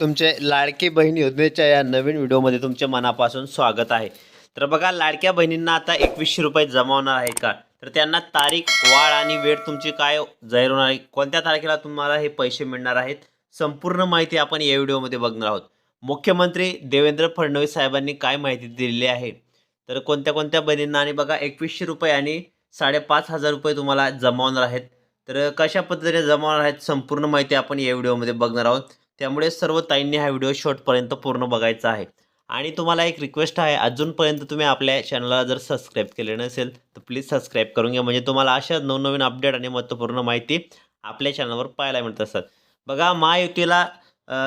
तुमचे लाडकी बहीण म्हणजे योजनेच्या या नवीन व्हिडिओमध्ये तुमच्या मनापासून स्वागत आहे. तर बघा लाडक्या बहिणींना आता एकवीसशे रुपये जमा होणार आहे का? तर त्यांना तारीख वाढ आणि वेळ तुमची काय जाहीर होणार आहे? कोणत्या तारखेला तुम्हाला हे पैसे मिळणार आहेत? संपूर्ण माहिती आपण या व्हिडिओमध्ये बघणार आहोत. मुख्यमंत्री देवेंद्र फडणवीस साहेबांनी काय माहिती दिलेली आहे? तर कोणत्या कोणत्या बहिणींना आणि बघा एकवीसशे रुपये आणि साडेपाच हजार रुपये तुम्हाला जमावणार आहेत. तर कशा पद्धतीने जमावणार आहेत? संपूर्ण माहिती आपण या व्हिडिओमध्ये बघणार आहोत. त्यामुळे सर्व ताईंनी हा व्हिडिओ शॉर्टपर्यंत पूर्ण बघायचा आहे. आणि तुम्हाला एक रिक्वेस्ट आहे अजूनपर्यंत तुम्ही आपल्या चॅनलला जर सबस्क्राईब केले नसेल तर प्लीज सबस्क्राईब करून घ्या. म्हणजे तुम्हाला अशा नवनवीन अपडेट आणि महत्त्वपूर्ण माहिती आपल्या चॅनलवर पाहायला मिळत असतात. बघा महायुतीला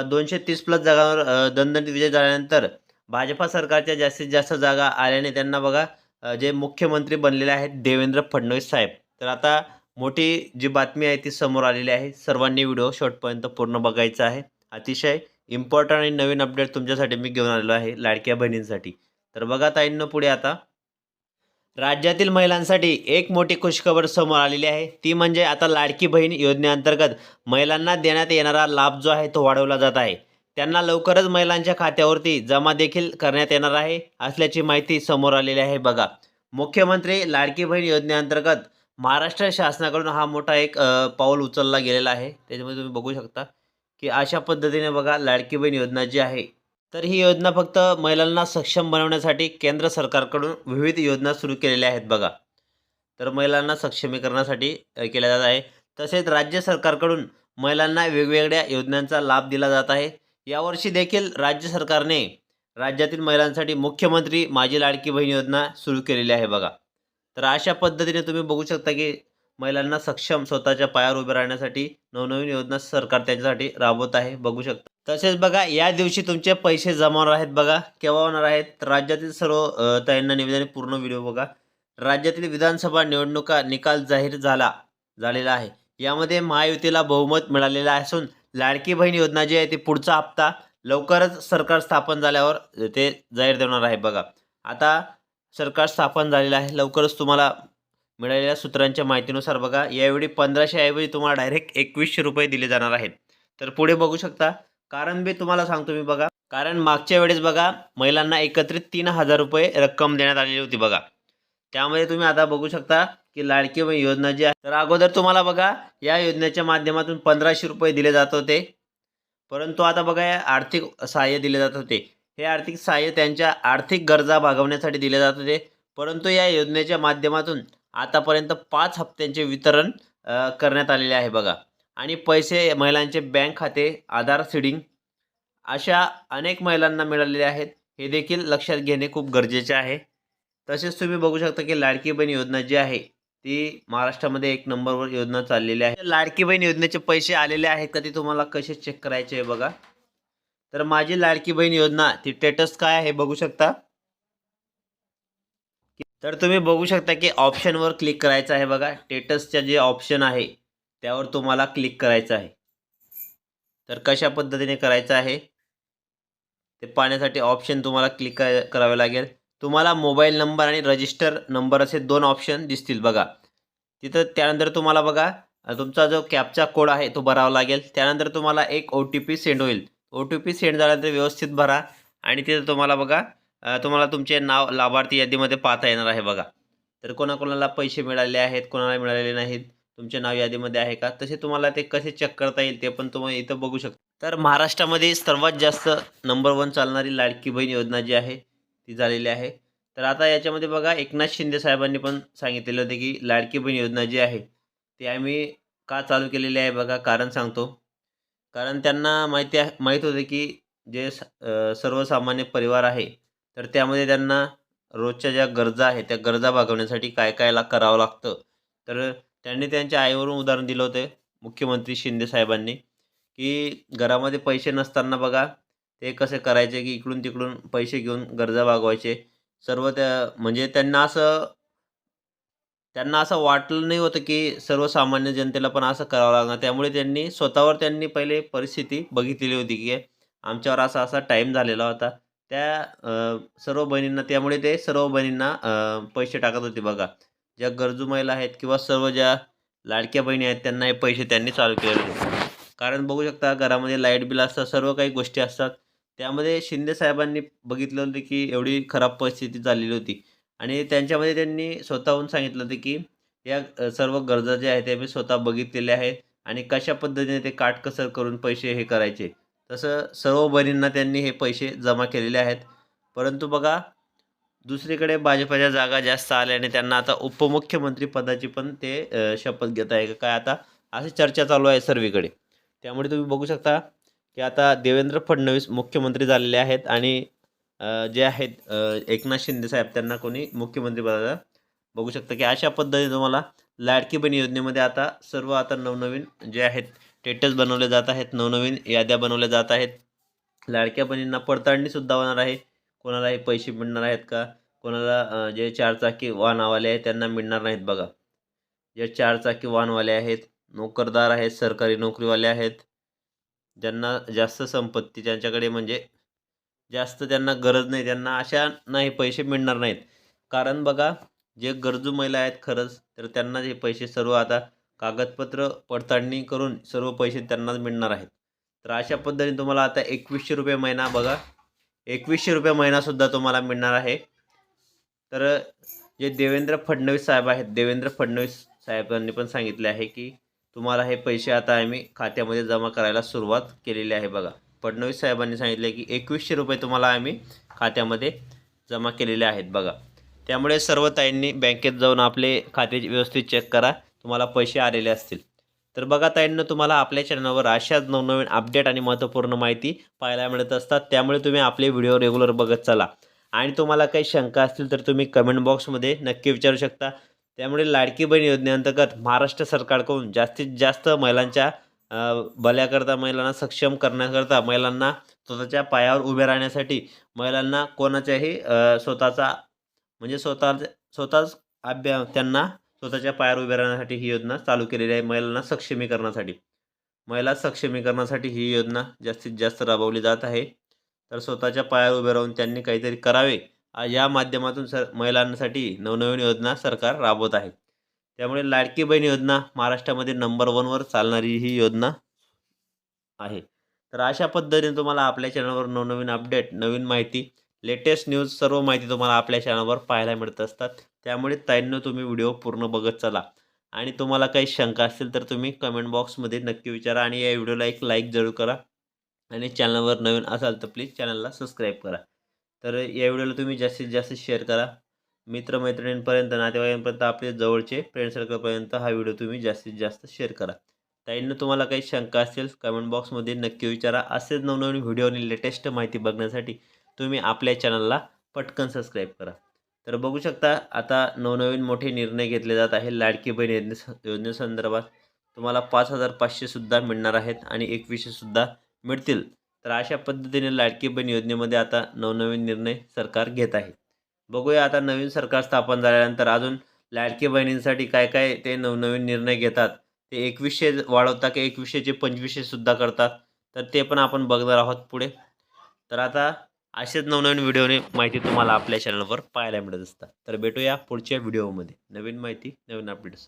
दोनशे तीस प्लस जागांवर अ, दणदणीत विजय झाल्यानंतर भाजपा सरकारच्या जास्तीत जास्त जागा आल्याने त्यांना बघा जे मुख्यमंत्री बनलेले आहेत देवेंद्र फडणवीस साहेब. तर आता मोठी जी बातमी आहे ती समोर आलेली आहे. सर्वांनी व्हिडिओ शॉर्टपर्यंत पूर्ण बघायचा आहे. अतिशय इम्पॉर्टंट आणि नवीन अपडेट तुमच्यासाठी मी घेऊन आलेलो आहे लाडक्या बहिणींसाठी. तर बघा ताईंनो पुढे आता. राज्यातील महिलांसाठी एक मोठी खुशखबर समोर आलेली आहे. ती म्हणजे आता लाडकी बहीण योजनेअंतर्गत महिलांना देण्यात येणारा लाभ जो आहे तो वाढवला जात आहे. त्यांना लवकरच महिलांच्या खात्यावरती जमा देखील करण्यात येणार आहे असल्याची माहिती समोर आलेली आहे बघा. मुख्यमंत्री लाडकी बहीण योजनेअंतर्गत महाराष्ट्र शासनाकडून हा मोठा एक पाऊल उचलला गेलेला आहे. त्याच्यामध्ये तुम्ही बघू शकता. की अशा पद्धतीने बघा लाडकी बहीण योजना जी आहे तर ही योजना फक्त महिलांना सक्षम बनवण्यासाठी केंद्र सरकारकडून विविध योजना सुरू केलेल्या आहेत बघा. तर महिलांना सक्षमीकरणासाठी केल्या जात आहे. तसेच राज्य सरकारकडून महिलांना वेगवेगळ्या योजनांचा लाभ दिला जात आहे. यावर्षी देखील राज्य सरकारने राज्यातील महिलांसाठी मुख्यमंत्री माझी लाडकी बहीण योजना सुरू केलेली आहे बघा. तर अशा पद्धतीने तुम्ही बघू शकता की महिलांना सक्षम स्वतःच्या पायावर उभे राहण्यासाठी नवनवीन योजना सरकार त्यांच्यासाठी राबवत आहे. बघू शकता. तसेच बघा या दिवशी तुमचे पैसे जमा होणार आहेत बघा. केव्हा होणार आहेत? राज्यातील सर्व ताईंना निवेदन पूर्ण व्हिडिओ बघा. राज्यातील विधानसभा निवडणुका निकाल जाहीर झाला झालेला आहे. यामध्ये महायुतीला बहुमत मिळालेलं असून लाडकी बहीण योजना जी आहे ती पुढचा हप्ता लवकरच सरकार स्थापन झाल्यावर ते जाहीर देणार आहे बघा. आता सरकार स्थापन झालेलं आहे. लवकरच तुम्हाला मिळालेल्या सूत्रांच्या माहितीनुसार बघा यावेळी पंधराशे ऐवजी तुम्हाला डायरेक्ट एकवीसशे रुपये दिले जाणार आहेत. तर पुढे बघू शकता कारण बी तुम्हाला सांगतो मी बघा कारण मागच्या वेळेस बघा महिलांना एकत्रित तीन हजार रुपये रक्कम देण्यात आलेली होती बघा. त्यामध्ये तुम्ही आता बघू शकता की लाडकी बहीण योजना जी आहे तर अगोदर तुम्हाला बघा या योजनेच्या माध्यमातून पंधराशे रुपये दिले जात होते. परंतु आता बघा या आर्थिक सहाय्य दिले जात होते. हे आर्थिक सहाय्य त्यांच्या आर्थिक गरजा भागवण्यासाठी दिले जात होते. परंतु या योजनेच्या माध्यमातून आतापर्यंत पाच हप्त्यांचे वितरण करण्यात आलेले आहे बघा. आणि पैसे महिलांचे बँक खाते आधार सीडिंग अशा अनेक महिलांना मिळालेले आहेत. हे देखील लक्षात घेणे खूप गरजेचे आहे. तसेच तुम्ही बघू शकता की लाडकी बहीण योजना जी आहे ती महाराष्ट्रामध्ये एक नंबरवर योजना चाललेली आहे. लाडकी बहीण योजनेचे पैसे आलेले आहेत का ते तुम्हाला कसे चेक करायचे आहे बघा. तर माझी लाडकी बहीण योजना ती स्टेटस काय आहे बघू शकता. तर तुम्ही बघू शकता की ऑप्शनवर क्लिक करायचं आहे बघा. स्टेटसच्या जे ऑप्शन आहे त्यावर तुम्हाला क्लिक करायचं आहे. तर कशा पद्धतीने करायचं आहे? ते पाहण्यासाठी ऑप्शन तुम्हाला क्लिक करावे लागेल. तुम्हाला मोबाईल नंबर आणि रजिस्टर नंबर असे दोन ऑप्शन दिसतील बघा. तिथं त्यानंतर तुम्हाला बघा तुमचा जो कॅपचा कोड आहे तो भरावा लागेल. त्यानंतर तुम्हाला एक ओ टी पी सेंड होईल. ओ टी पी सेंड झाल्यानंतर व्यवस्थित भरा. आणि तिथं तुम्हाला बघा तुम्हाला तुमचे नाव लाभार्थी यादीमध्ये पाहता येणार आहे बघा. तर कोणाकोणाला पैसे मिळाले आहेत कोणाला मिळालेले नाहीत तुमचे नाव यादीमध्ये आहे का? तसे तुम्हाला ते कसे चेक करता येईल ते पण तुम्ही इथं बघू शकता. तर महाराष्ट्रामध्ये सर्वात जास्त नंबर वन चालणारी लाडकी बहीण योजना जी आहे ती झालेली आहे. तर आता याच्यामध्ये बघा एकनाथ शिंदे साहेबांनी पण सांगितलेलं होते की लाडकी बहीण योजना जी आहे ती आम्ही का चालू केलेली आहे बघा कारण सांगतो. कारण त्यांना माहिती आहे माहीत होते की जे स- सर्वसामान्य परिवार आहे तर त्यामध्ये त्यांना रोजच्या ज्या गरजा आहेत त्या गरजा भागवण्यासाठी काय काय ला करावं लागतं. तर त्यांनी त्यांच्या आईवरून उदाहरण दिलं होतं मुख्यमंत्री शिंदे साहेबांनी की घरामध्ये पैसे नसताना बघा ते कसे करायचे की इकडून तिकडून पैसे घेऊन गरजा भागवायचे. सर्व त्या म्हणजे त्यांना असं त्यांना असं वाटलं नाही होतं की सर्वसामान्य जनतेला पण असं करावं लागणार. त्यामुळे त्यांनी स्वतःवर त्यांनी पहिले परिस्थिती बघितलेली होती की आमच्यावर असा असा टाईम झालेला होता. त्या सर्व बहिणींना त्यामुळे ते सर्व बहिणींना पैसे टाकत होते बघा. ज्या गरजू महिला आहेत किंवा सर्व ज्या लाडक्या बहिणी आहेत त्यांना हे पैसे त्यांनी चालू केले होते कारण बघू शकता घरामध्ये लाइट बिल असतात सर्व काही गोष्टी असतात. त्यामध्ये शिंदे साहेबांनी बघितलं होतं की एवढी खराब परिस्थिती चाललेली होती. आणि त्यांच्यामध्ये त्यांनी स्वतःहून सांगितलं होतं की या सर्व गरजा ज्या आहेत त्या मी स्वतः बघितलेल्या आहेत. आणि कशा पद्धतीने ते काटकसर करून पैसे हे करायचे. तसं सर्व बहिणींना त्यांनी हे पैसे जमा केलेले आहेत. परंतु बघा दुसरीकडे भाजपाच्या जागा जास्त आल्याने त्यांना आता उपमुख्यमंत्री पदाची पण ते शपथ घेत आहे का काय आता अशी चर्चा चालू आहे सर्वीकडे. त्यामुळे तुम्ही बघू शकता की आता देवेंद्र फडणवीस मुख्यमंत्री झालेले आहेत आणि जे आहेत एकनाथ शिंदे साहेब त्यांना कोणी मुख्यमंत्री पदाचा? बघू शकता की अशा पद्धतीने तुम्हाला लाडकी बहीण योजनेमध्ये आता सर्व आता नवनवीन जे आहेत टेटस बनवले जात आहेत नवनवीन याद्या बनवल्या जात आहेत. लाडक्या बहिणींना पडताळणीसुद्धा होणार आहे. कोणालाही पैसे मिळणार आहेत का? कोणाला जे चारचाकी वाहनवाले आहेत त्यांना मिळणार नाहीत बघा. जे चारचाकी वाहनवाले आहेत नोकरदार आहेत सरकारी नोकरीवाले आहेत ज्यांना जास्त संपत्ती ज्यांच्याकडे म्हणजे जास्त त्यांना गरज नाही त्यांना अशा नाही पैसे मिळणार नाहीत. कारण बघा जे गरजू महिला आहेत खरंच तर त्यांना हे पैसे सर्व आता कागदपत्र पडताळणी करून सर्व पैसे त्यांनाच मिळणार आहेत. तर अशा पद्धतीने तुम्हाला आता एकवीसशे रुपये महिना बघा. एकवीसशे रुपये महिनासुद्धा तुम्हाला मिळणार आहे. तर जे देवेंद्र फडणवीस साहेब आहेत देवेंद्र फडणवीस साहेबांनी पण सांगितले आहे की तुम्हाला हे पैसे आता आम्ही खात्यामध्ये जमा करायला सुरुवात केलेली आहे बघा. फडणवीस साहेबांनी सांगितले की एकवीसशे रुपये तुम्हाला आम्ही खात्यामध्ये जमा केलेले आहेत बघा. त्यामुळे सर्व ताईंनी बँकेत जाऊन आपले खाते व्यवस्थित चेक करा. तुम्हाला पैसे आलेले असतील. तर बघा ताईंना तुम्हाला आपल्या चॅनलवर अशाच नवनवीन अपडेट आणि महत्त्वपूर्ण माहिती पाहायला मिळत असतात. त्यामुळे तुम्ही आपले व्हिडिओ रेग्युलर बघत चला. आणि तुम्हाला काही शंका असतील तर तुम्ही कमेंट बॉक्समध्ये नक्की विचारू शकता. त्यामुळे लाडकी बहीण योजनेअंतर्गत महाराष्ट्र सरकारकडून जास्तीत जास्त महिलांच्या भल्याकरता महिलांना सक्षम करण्याकरता महिलांना स्वतःच्या पायावर उभे राहण्यासाठी महिलांना कोणाच्याही स्वतःचा म्हणजे स्वतः स्वतःच अभ्या त्यांना स्वतःच्या पायावर उभे राहण्यासाठी ही योजना चालू केलेली आहे महिलांना सक्षमीकरणासाठी. महिला सक्षमीकरणासाठी ही योजना जास्तीत जास्त राबवली जात आहे. तर स्वतःच्या पायावर उभे राहून त्यांनी काहीतरी करावे या माध्यमातून सर महिलांसाठी नवनवीन योजना सरकार राबवत आहे. त्यामुळे लाडकी बहीण योजना महाराष्ट्रामध्ये नंबर वनवर चालणारी ही योजना आहे. तर अशा पद्धतीने तुम्हाला आपल्या चॅनलवर नवनवीन अपडेट नवीन माहिती लेटेस्ट न्यूज सर्व माहिती तुम्हाला आपल्या चॅनलवर पाहायला मिळत असतात. त्यामुळे ताईंनो तुम्ही व्हिडिओ पूर्ण बघत चला. आणि तुम्हाला काही शंका असतील तर तुम्ही कमेंट बॉक्समध्ये नक्की विचारा आणि या व्हिडिओला एक लाईक जरूर करा. आणि चॅनलवर नवीन असाल तर प्लीज चॅनलला सबस्क्राईब करा. तर या व्हिडिओला तुम्ही जास्तीत जास्त शेअर करा. मित्रमैत्रिणींपर्यंत नातेवाईकांपर्यंत आपले जवळचे फ्रेंड सर्कलपर्यंत हा व्हिडिओ तुम्ही जास्तीत जास्त शेअर करा. ताईंना तुम्हाला काही शंका असतील कमेंट बॉक्समध्ये नक्की विचारा. असेच नवनवीन व्हिडिओ आणि लेटेस्ट माहिती बघण्यासाठी तुम्ही आपल्या चॅनलला पटकन सबस्क्राईब करा. तर बघू शकता आता नवनवीन मोठे निर्णय घेतले जात आहे लाडकी बहीण योजने योजनेसंदर्भात तुम्हाला पाच हजार पाचशेसुद्धा मिळणार आहेत आणि एकवीसशेसुद्धा मिळतील. तर अशा पद्धतीने लाडकी बहीण योजनेमध्ये आता नवनवीन निर्णय सरकार घेत आहे. बघूया आता नवीन सरकार स्थापन झाल्यानंतर अजून लाडकी बहिणींसाठी काय काय ते नवनवीन निर्णय घेतात. ते एकवीसशे वाढवतात की एकवीसशेचे पंचवीसशेसुद्धा करतात. तर ते पण आपण बघणार आहोत पुढे. तर आता असेच नवनवीन व्हिडिओने माहिती तुम्हाला आपल्या चॅनलवर पाहायला मिळत असतात. तर भेटूया पुढच्या व्हिडिओमध्ये नवीन माहिती नवीन अपडेट्स